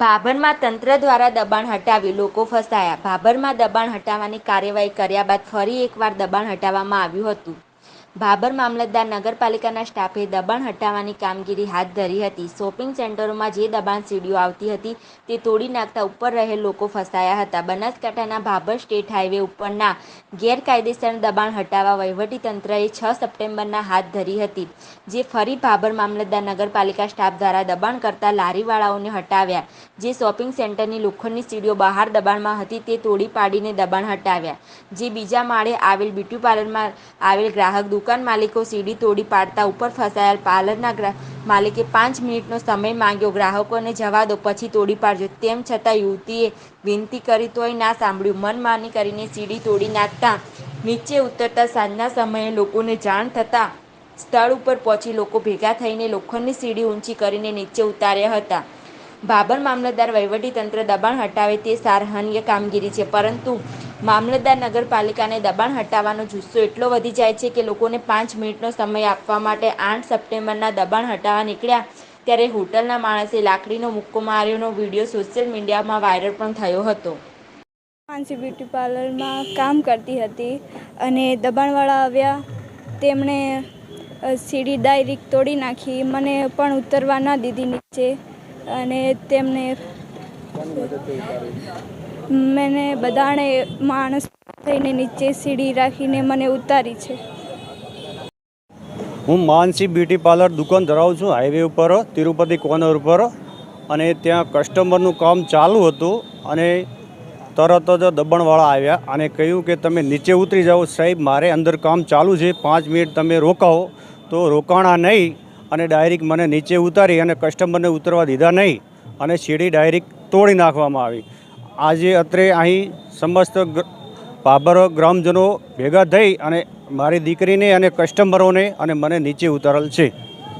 ભાભરમાં તંત્ર દ્વારા દબાણ હટાવી લોકો ફસાયા. ભાભરમાં દબાણ હટાવવાની કાર્યવાહી કર્યા બાદ ફરી એકવાર દબાણ હટાવવામાં આવ્યું હતું. ભાભર મામલતદાર નગરપાલિકાના સ્ટાફે દબાણ હટાવવાની કામગીરી હાથ ધરી હતી. શોપિંગ સેન્ટરોમાં જે દબાણ સીડીઓ આવતી હતી, તે તોડી નાખતા ઉપર રહેલ લોકો ફસાયા હતા. બનાસકાંઠાના ભાભર સ્ટેટ હાઈવે ઉપરના ગેરકાયદેસર દબાણ હટાવવા વહીવટીતંત્રએ છ સપ્ટેમ્બરના હાથ ધરી હતી, જે ફરી ભાભર મામલતદાર નગરપાલિકા સ્ટાફ દ્વારા દબાણ કરતા લારીવાળાઓને હટાવ્યા, જે શોપિંગ સેન્ટરની લોખંડની સીડીઓ બહાર દબાણમાં હતી તે તોડી પાડીને દબાણ હટાવ્યા, જે બીજા માળે આવેલ બ્યુટી પાર્લરમાં આવેલ ગ્રાહક દુકાન માલિકો સીડી તોડી પાડતા ઉપર ફસાયેલ પાર્લરના માલિકે પાંચ મિનિટનો સમય માંગ્યો. ગ્રાહકોને જવા દો પછી તોડી પાડજો તેમ છતાં યુવતીએ વિનંતી કરી તોય ના સાંભળ્યું. મનમાની કરીને સીડી તોડી નાખતા નીચે ઉતરતા સાંજના સમયે લોકોને જાણ થતાં સ્થળ ઉપર પહોંચી લોકો ભેગા થઈને લોખંડની સીડી ઊંચી કરીને નીચે ઉતાર્યા હતા. ભાભર મામલતદાર વહીવટીતંત્ર દબાણ હટાવે તે સારહનીય કામગીરી છે. પરંતુ મામલતદાર નગરપાલિકાને દબાણ હટાવવાનો જુસ્સો એટલો વધી જાય છે કે લોકોને પાંચ મિનિટનો સમય આપવા માટે આઠ સપ્ટેમ્બરના દબાણ હટાવવા નીકળ્યા. ત્યારે હોટલના માણસે લાકડીનો મુક્કો માર્યોનો વીડિયો સોશિયલ મીડિયામાં વાયરલ પણ થયો હતો. માનસી બ્યુટી પાર્લરમાં કામ કરતી હતી અને દબાણવાળા આવ્યા. તેમણે સીડી ડાયરેક્ટ તોડી નાખી, મને પણ ઉતરવા ના દીધી નીચે. અને તેમને મેને બધાણે માણસ થઈને નીચે સીડી રાખીને મને ઉતારી છે. હું માનસી બ્યુટી પાર્લર દુકાન ધરાવું છું, હાઈવે ઉપર, તિરુપતિ કોર્નર ઉપર. અને ત્યાં કસ્ટમરનું કામ ચાલુ હતું અને તરત જ દબાણવાળા આવ્યા અને કહ્યું કે તમે નીચે ઉતરી જાઓ. સાહેબ, મારે અંદર કામ ચાલુ છે, પાંચ મિનિટ તમે રોકાવો તો રોકાણા નહીં અને ડાયરેક્ટ મને નીચે ઉતારી અને કસ્ટમરને ઉતરવા દીધા નહીં. અને સીડી ડાયરેક્ટ તોડી નાખવામાં આવી. આજે અત્રે અહીં સમસ્ત બાબરો ગ્રામજનો ભેગા થઈ અને મારી દીકરીને અને કસ્ટમરોને અને મને નીચે ઉતારેલ છે.